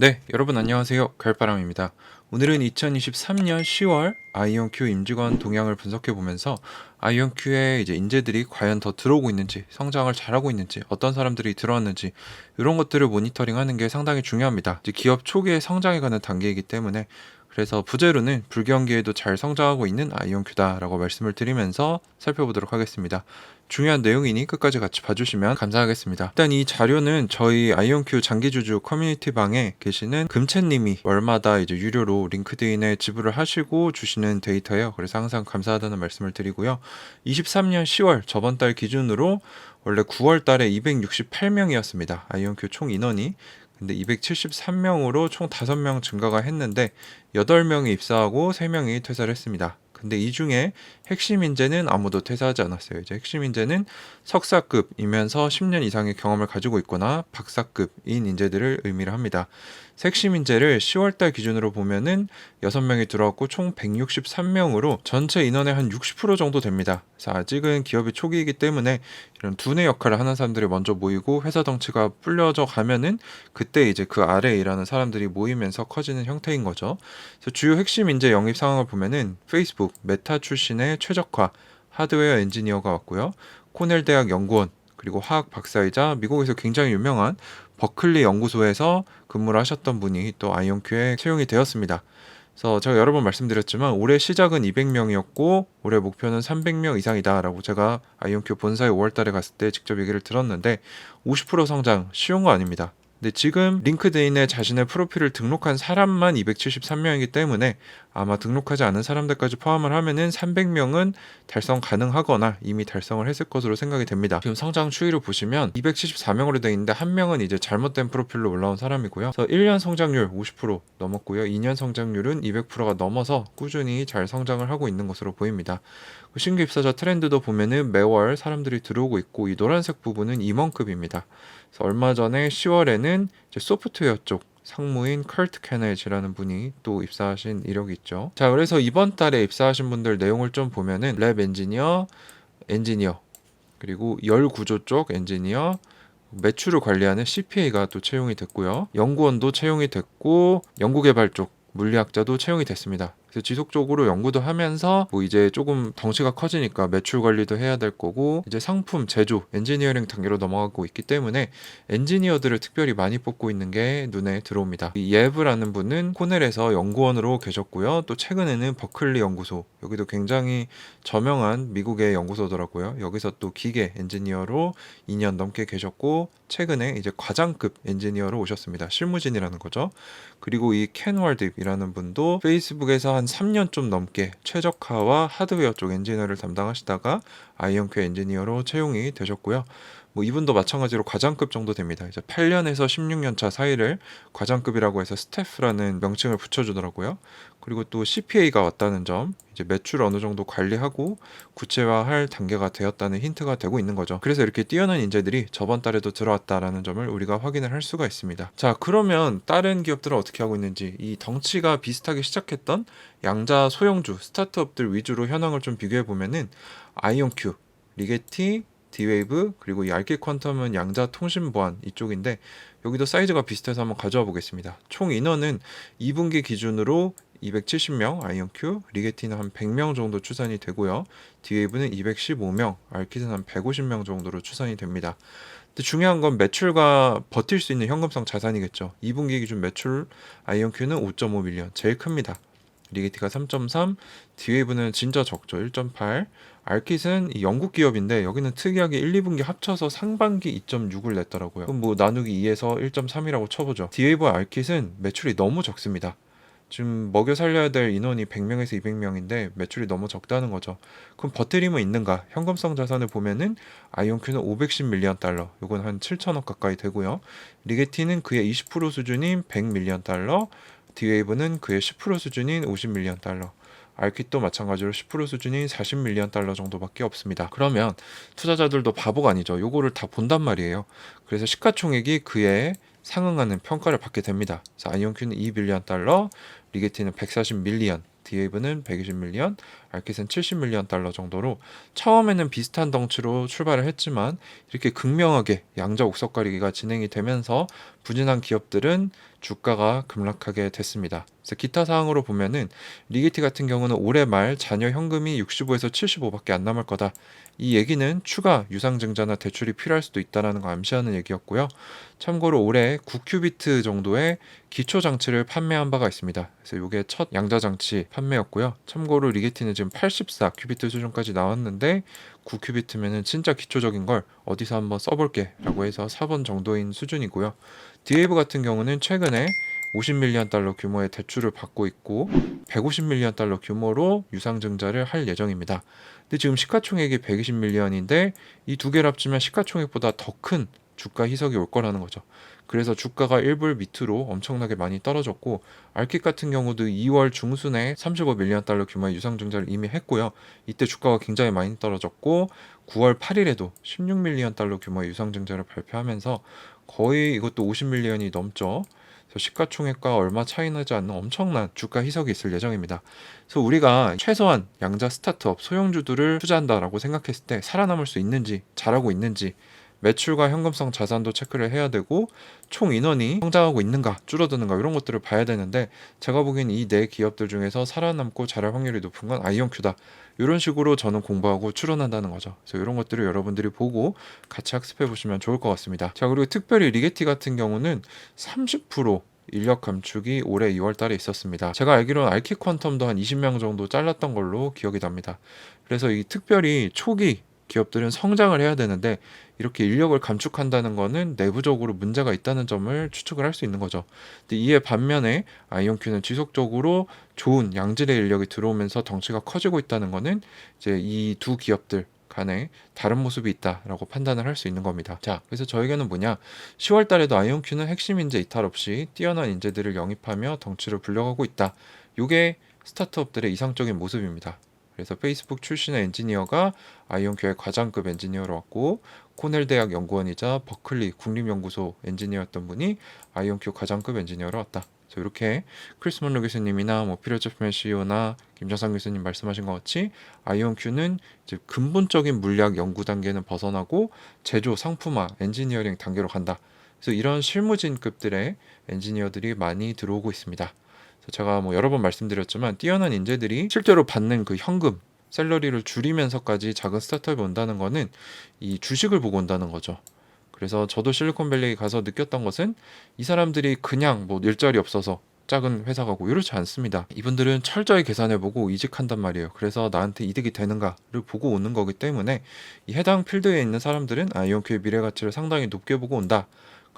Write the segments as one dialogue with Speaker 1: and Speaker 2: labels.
Speaker 1: 네, 여러분 안녕하세요. 별바람입니다. 오늘은 2023년 10월 아이온큐 임직원 동향을 분석해 보면서 아이온큐에 이제 인재들이 과연 더 들어오고 있는지, 성장을 잘하고 있는지, 어떤 사람들이 들어왔는지 이런 것들을 모니터링하는 게 상당히 중요합니다. 기업 초기에 성장해 가는 단계이기 때문에 그래서 부제로는 불경기에도 잘 성장하고 있는 아이온큐다라고 말씀을 드리면서 살펴보도록 하겠습니다. 중요한 내용이니 끝까지 같이 봐주시면 감사하겠습니다. 일단 이 자료는 저희 아이온큐 장기주주 커뮤니티 방에 계시는 금채님이 월마다 이제 유료로 링크드인에 지불을 하시고 주시는 데이터예요. 그래서 항상 감사하다는 말씀을 드리고요. 23년 10월 저번 달 기준으로 원래 9월 달에 268명이었습니다. 아이온큐 총 인원이 근데 273명으로 총 5명 증가가 했는데 8명이 입사하고 3명이 퇴사를 했습니다. 근데 이 중에 핵심 인재는 아무도 퇴사하지 않았어요. 이제 핵심 인재는 석사급이면서 10년 이상의 경험을 가지고 있거나 박사급인 인재들을 의미를 합니다. 인재를 10월달 기준으로 보면은 6명이 들어왔고 총 163명으로 전체 인원의 한 60% 정도 됩니다. 그래서 아직은 기업이 초기이기 때문에 이런 두뇌 역할을 하는 사람들이 먼저 모이고 회사 덩치가 불려져 가면은 그때 이제 그 아래에 일하는 사람들이 모이면서 커지는 형태인 거죠. 그래서 주요 핵심 인재 영입 상황을 보면은 페이스북, 메타 출신의 최적화 하드웨어 엔지니어가 왔고요. 코넬 대학 연구원 그리고 화학 박사이자 미국에서 굉장히 유명한 버클리 연구소에서 근무를 하셨던 분이 또 아이온큐에 채용이 되었습니다. 그래서 제가 여러 번 말씀드렸지만 올해 시작은 200명이었고 올해 목표는 300명 이상이다라고 제가 아이온큐 본사에 5월달에 갔을 때 직접 얘기를 들었는데 50% 성장 쉬운 거 아닙니다. 근데 지금 링크드인에 자신의 프로필을 등록한 사람만 273명이기 때문에 아마 등록하지 않은 사람들까지 포함을 하면은 300명은 달성 가능하거나 이미 달성을 했을 것으로 생각이 됩니다. 지금 성장 추이를 보시면 274명으로 되어 있는데 한 명은 이제 잘못된 프로필로 올라온 사람이고요. 그래서 1년 성장률 50% 넘었고요. 2년 성장률은 200%가 넘어서 꾸준히 잘 성장을 하고 있는 것으로 보입니다. 신규 입사자 트렌드도 보면은 매월 사람들이 들어오고 있고 이 노란색 부분은 임원급입니다. 그래서 얼마 전에 10월에는 소프트웨어 쪽 상무인 컬트 케네지라는 분이 또 입사하신 이력이 있죠. 자, 그래서 이번 달에 입사하신 분들 내용을 좀 보면은 랩 엔지니어, 엔지니어, 그리고 열 구조 쪽 엔지니어, 매출을 관리하는 CPA가 또 채용이 됐고요. 연구원도 채용이 됐고 연구개발 쪽 물리학자도 채용이 됐습니다. 그래서 지속적으로 연구도 하면서 뭐 이제 조금 덩치가 커지니까 매출 관리도 해야 될 거고 이제 상품 제조 엔지니어링 단계로 넘어가고 있기 때문에 엔지니어들을 특별히 많이 뽑고 있는 게 눈에 들어옵니다. 이 예브라는 분은 코넬에서 연구원으로 계셨고요. 또 최근에는 버클리 연구소 여기도 굉장히 저명한 미국의 연구소더라고요. 여기서 또 기계 엔지니어로 2년 넘게 계셨고 최근에 이제 과장급 엔지니어로 오셨습니다. 실무진이라는 거죠. 그리고 이 켄월드이라는 분도 페이스북에서 한 3년 좀 넘게 최적화와 하드웨어 쪽 엔지니어를 담당하시다가 아이언큐 엔지니어로 채용이 되셨고요. 뭐 이분도 마찬가지로 과장급 정도 됩니다. 이제 8년에서 16년 차 사이를 과장급이라고 해서 스태프라는 명칭을 붙여주더라고요. 그리고 또 CPA가 왔다는 점, 이제 매출 어느 정도 관리하고 구체화할 단계가 되었다는 힌트가 되고 있는 거죠. 그래서 이렇게 뛰어난 인재들이 저번 달에도 들어왔다라는 점을 우리가 확인을 할 수가 있습니다. 자, 그러면 다른 기업들은 어떻게 하고 있는지 이 덩치가 비슷하게 시작했던 양자 소형주 스타트업들 위주로 현황을 좀 비교해 보면은 아이온큐, 리게티, 디웨이브 그리고 이 알키 퀀텀은 양자 통신 보안 이쪽인데 여기도 사이즈가 비슷해서 한번 가져와 보겠습니다. 총 인원은 2분기 기준으로 270명 아이언큐, 리게티는 한 100명 정도 추산이 되고요. 디웨이브는 215명, 알킷은 한 150명 정도로 추산이 됩니다. 근데 중요한 건 매출과 버틸 수 있는 현금성 자산이겠죠. 2분기 기준 매출 아이언큐는 5.5 밀리언, 제일 큽니다. 리게티가 3.3, 디웨이브는 진짜 적죠. 1.8. 알킷은 이 영국 기업인데 여기는 특이하게 1, 2분기 합쳐서 상반기 2.6을 냈더라고요. 그럼 뭐 나누기 2에서 1.3이라고 쳐보죠. 디웨이브와 알킷은 매출이 너무 적습니다. 지금 먹여 살려야 될 인원이 100명에서 200명인데 매출이 너무 적다는 거죠. 그럼 버티림은 있는가? 현금성 자산을 보면은 아이온큐는 510 밀리언 달러, 요건 한 7천억 가까이 되고요. 리게티는 그의 20% 수준인 100 밀리언 달러, 디웨이브는 그의 10% 수준인 50 밀리언 달러. 알킷도 마찬가지로 10% 수준인 40 밀리언 달러 정도밖에 없습니다. 그러면 투자자들도 바보가 아니죠. 요거를 다 본단 말이에요. 그래서 시가총액이 그에 상응하는 평가를 받게 됩니다. 그래서 아이온큐는 2 빌리언 달러, 리게티는 140 밀리언, 디웨이브는 120 밀리언, 알킷은 70밀리언 달러 정도로 처음에는 비슷한 덩치로 출발을 했지만 이렇게 극명하게 양자 옥석 가리기가 진행이 되면서 부진한 기업들은 주가가 급락하게 됐습니다. 그래서 기타 사항으로 보면은 리게티 같은 경우는 올해 말 잔여 현금이 65에서 75밖에 안 남을 거다. 이 얘기는 추가 유상증자나 대출이 필요할 수도 있다라는 거 암시하는 얘기였고요. 참고로 올해 9큐비트 정도의 기초 장치를 판매한 바가 있습니다. 그래서 이게 첫 양자 장치 판매였고요. 참고로 리게티는 지금 84 큐비트 수준까지 나왔는데 9 큐비트면은 진짜 기초적인 걸 어디서 한번 써볼게라고 해서 4번 정도인 수준이고요. 디에이브 같은 경우는 최근에 50밀리언 달러 규모의 대출을 받고 있고 150밀리언 달러 규모로 유상증자를 할 예정입니다. 근데 지금 시가총액이 120밀리언인데 이 두 개를 합치면 시가총액보다 더 큰 주가 희석이 올 거라는 거죠. 그래서 주가가 1불 밑으로 엄청나게 많이 떨어졌고 알킷 같은 경우도 2월 중순에 35밀리언 달러 규모의 유상증자를 이미 했고요. 이때 주가가 굉장히 많이 떨어졌고 9월 8일에도 16밀리언 달러 규모의 유상증자를 발표하면서 거의 이것도 50밀리언이 넘죠. 그래서 시가총액과 얼마 차이 나지 않는 엄청난 주가 희석이 있을 예정입니다. 그래서 우리가 최소한 양자 스타트업 소형주들을 투자한다라고 생각했을 때 살아남을 수 있는지 잘하고 있는지 매출과 현금성 자산도 체크를 해야 되고 총 인원이 성장하고 있는가 줄어드는가 이런 것들을 봐야 되는데 제가 보기엔 이 네 기업들 중에서 살아남고 잘할 확률이 높은 건 아이온큐다 이런 식으로 저는 공부하고 추론한다는 거죠 그래서 이런 것들을 여러분들이 보고 같이 학습해 보시면 좋을 것 같습니다 자 그리고 특별히 리게티 같은 경우는 30% 인력 감축이 올해 2월 달에 있었습니다. 제가 알기로는 알키 퀀텀도 한 20명 정도 잘랐던 걸로 기억이 납니다. 그래서 이 특별히 초기 기업들은 성장을 해야 되는데 이렇게 인력을 감축한다는 거는 내부적으로 문제가 있다는 점을 추측을 할 수 있는 거죠. 이에 반면에 아이온큐는 지속적으로 좋은 양질의 인력이 들어오면서 덩치가 커지고 있다는 거는 이제 이 두 기업들 간에 다른 모습이 있다라고 판단을 할 수 있는 겁니다. 자, 그래서 저에게는 뭐냐? 10월 달에도 아이온큐는 핵심 인재 이탈 없이 뛰어난 인재들을 영입하며 덩치를 불려가고 있다. 요게 스타트업들의 이상적인 모습입니다. 그래서 페이스북 출신의 엔지니어가 아이온큐의 과장급 엔지니어로 왔고 코넬 대학 연구원이자 버클리 국립연구소 엔지니어였던 분이 아이온큐 과장급 엔지니어로 왔다. 그래서 이렇게 크리스 먼로 교수님이나 뭐 피터제프맨 CEO나 김정상 교수님 말씀하신 것 같이 아이온큐는 이제 근본적인 물리학 연구 단계는 벗어나고 제조, 상품화, 엔지니어링 단계로 간다. 그래서 이런 실무진급들의 엔지니어들이 많이 들어오고 있습니다. 제가 뭐 여러 번 말씀드렸지만 뛰어난 인재들이 실제로 받는 그 현금 셀러리를 줄이면서까지 작은 스타트업이 온다는 거는 이 주식을 보고 온다는 거죠. 그래서 저도 실리콘밸리 가서 느꼈던 것은 이 사람들이 그냥 뭐 일자리 없어서 작은 회사 가고 이렇지 않습니다. 이분들은 철저히 계산해보고 이직한단 말이에요. 그래서 나한테 이득이 되는가를 보고 오는 거기 때문에 이 해당 필드에 있는 사람들은 아이온큐의 미래 가치를 상당히 높게 보고 온다.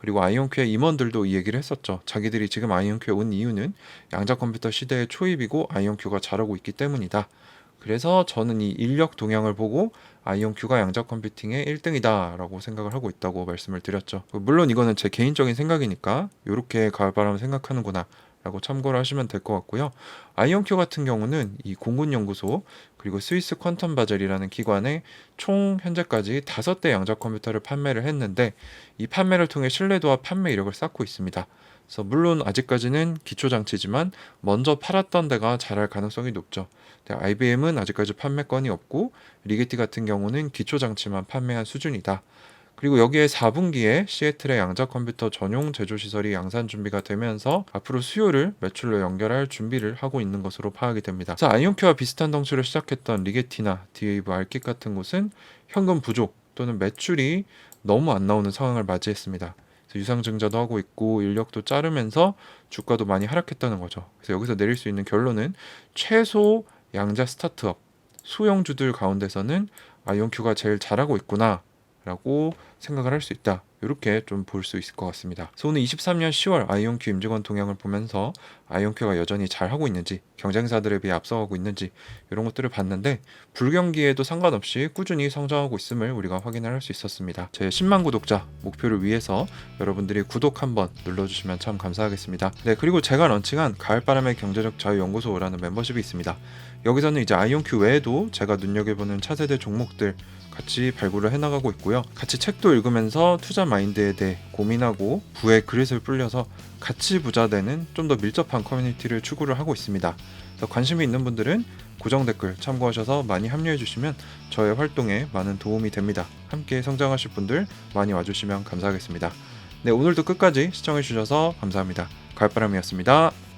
Speaker 1: 그리고 아이온큐의 임원들도 이 얘기를 했었죠. 자기들이 지금 아이온큐에 온 이유는 양자 컴퓨터 시대의 초입이고 아이온큐가 잘하고 있기 때문이다. 그래서 저는 이 인력 동향을 보고 아이온큐가 양자 컴퓨팅의 1등이다라고 생각을 하고 있다고 말씀을 드렸죠. 물론 이거는 제 개인적인 생각이니까 이렇게 가을바람을 생각하는구나. 라고 참고를 하시면 될 것 같고요. 아이온큐 같은 경우는 이 공군연구소 그리고 스위스 퀀텀 바젤이라는 기관에 총 현재까지 다섯 대 양자 컴퓨터를 판매를 했는데 이 판매를 통해 신뢰도와 판매 이력을 쌓고 있습니다. 그래서 물론 아직까지는 기초 장치지만 먼저 팔았던 데가 잘할 가능성이 높죠. IBM은 아직까지 판매권이 없고 리게티 같은 경우는 기초 장치만 판매한 수준이다. 그리고 여기에 4분기에 시애틀의 양자 컴퓨터 전용 제조 시설이 양산 준비가 되면서 앞으로 수요를 매출로 연결할 준비를 하고 있는 것으로 파악이 됩니다. 자, 아이온큐와 비슷한 덩치를 시작했던 리게티나 디웨이브 알킷 같은 곳은 현금 부족 또는 매출이 너무 안 나오는 상황을 맞이했습니다. 유상증자도 하고 있고 인력도 자르면서 주가도 많이 하락했다는 거죠. 그래서 여기서 내릴 수 있는 결론은 최소 양자 스타트업 소형주들 가운데서는 아이온큐가 제일 잘하고 있구나 라고 생각을 할 수 있다. 이렇게 좀 볼 수 있을 것 같습니다. 그래서 오늘 23년 10월 아이온큐 임직원 동향을 보면서 아이온큐가 여전히 잘 하고 있는지, 경쟁사들에 비해 앞서가고 있는지 이런 것들을 봤는데 불경기에도 상관없이 꾸준히 성장하고 있음을 우리가 확인을 할 수 있었습니다. 제 10만 구독자 목표를 위해서 여러분들이 구독 한번 눌러주시면 참 감사하겠습니다. 네, 그리고 제가 런칭한 가을바람의 경제적 자유연구소라는 멤버십이 있습니다. 여기서는 이제 아이온큐 외에도 제가 눈여겨보는 차세대 종목들 같이 발굴을 해나가고 있고요. 같이 책도 읽으면서 투자 마인드에 대해 고민하고 부의 그릇을 불려서 같이 부자 되는 좀 더 밀접한 커뮤니티를 추구를 하고 있습니다. 관심이 있는 분들은 고정 댓글 참고하셔서 많이 합류해 주시면 저의 활동에 많은 도움이 됩니다. 함께 성장하실 분들 많이 와주시면 감사하겠습니다. 네, 오늘도 끝까지 시청해 주셔서 감사합니다. 갈바람이었습니다.